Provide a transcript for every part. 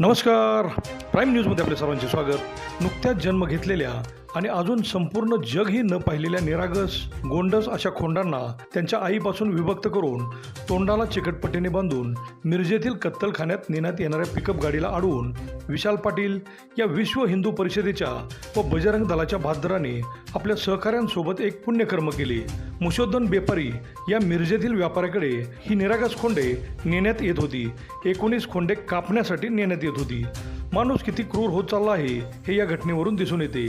नमस्कार. प्राईम न्यूजमध्ये आपल्या सर्वांचे स्वागत. नुकत्याच जन्म घेतलेल्या आणि अजून संपूर्ण जगही न पाहिलेल्या निरागस गोंडस अशा खोंडांना त्यांच्या आईपासून विभक्त करून तोंडाला चिकटपट्टीने बांधून मिरजेतील कत्तलखान्यात नेण्यात येणाऱ्या पिकअप गाडीला अडवून विशाल पाटील या विश्व हिंदू परिषदेच्या व बजरंग दलाच्या बहादराने आपल्या सहकाऱ्यांसोबत एक पुण्यकर्म केले. मुशोद्दन बेपारी या मिरजेतील व्यापाऱ्याकडे ही निरागस खोंडे नेण्यात येत होती. एकोणीस खोंडे कापण्यासाठी नेण्यात येत होती. माणूस किती क्रूर होत चालला आहे हे या घटनेवरून दिसून येते.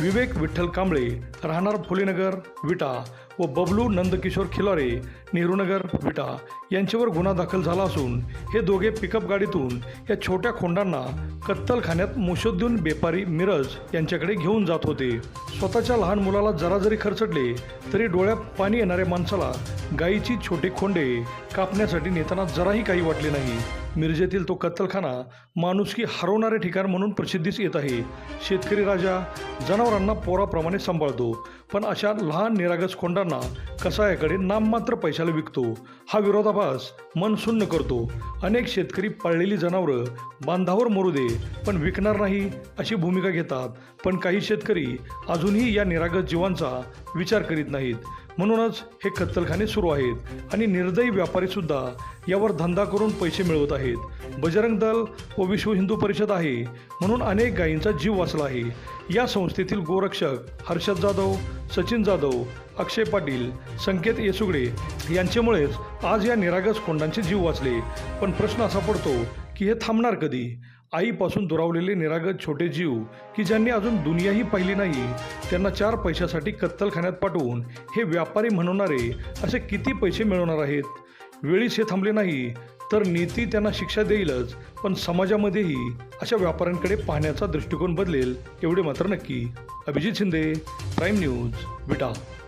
विवेक विठ्ठल कांबळे राहणार फुलेनगर विटा व बबलू नंदकिशोर खिलारे नेहरूनगर विटा यांच्यावर गुन्हा दाखल झाला असून हे दोघे पिकअप गाडीतून या छोट्या खोंडांना कत्तलखान्यात मुशोद्दीन बेपारी मिरज यांच्याकडे घेऊन जात होते. स्वतःच्या लहान मुलाला जरा जरी खर्चडले तरी डोळ्यात पाणी येणाऱ्या माणसाला गायीची छोटी खोंडे कापण्यासाठी नेताना जराही काही वाटले नाही. मिरजेतील तो कत्तलखाना माणुसकी हरवणारे ठिकाण म्हणून प्रसिद्धीस येत आहे. शेतकरी राजा जनावरांना पोराप्रमाणे सांभाळतो पण अशा लहान निरागस खोंडांना कसायाकडे नाममात्र पैशाला विकतो. हा विरोधाभास मन सुन्न करतो. अनेक शेतकरी पाळलेली जनावरं बांधावर मरू दे पण विकणार नाही अशी भूमिका घेतात. पण काही शेतकरी अजूनही या निरागस जीवांचा विचार करीत नाहीत. म्हणूनच हे कत्तलखाने सुरू आहेत आणि निर्दयी व्यापारीसुद्धा यावर धंदा करून पैसे मिळवत आहेत. बजरंग दल व विश्व हिंदू परिषद आहे म्हणून अनेक गायींचा जीव वाचला आहे. या संस्थेतील गोरक्षक हर्षद जाधव सचिन जाधव अक्षय पाटील संकेत येसुगडे यांच्यामुळेच आज या निरागस कोंडांचे जीव वाचले. पण प्रश्न असा पडतो की हे थांबणार कधी? आईपासून दुरावलेले निरागत छोटे जीव की ज्यांनी अजून दुनियाही पाहिली नाही त्यांना चार पैशासाठी कत्तलखान्यात पाठवून हे व्यापारी म्हणवणारे असे किती पैसे मिळवणार आहेत? वेळीच हे थांबले नाही तर नीती त्यांना शिक्षा देईलच पण समाजामध्येही अशा व्यापाऱ्यांकडे पाहण्याचा दृष्टिकोन बदलेल एवढे मात्र नक्की. Abhijit Shinde prime news Vita.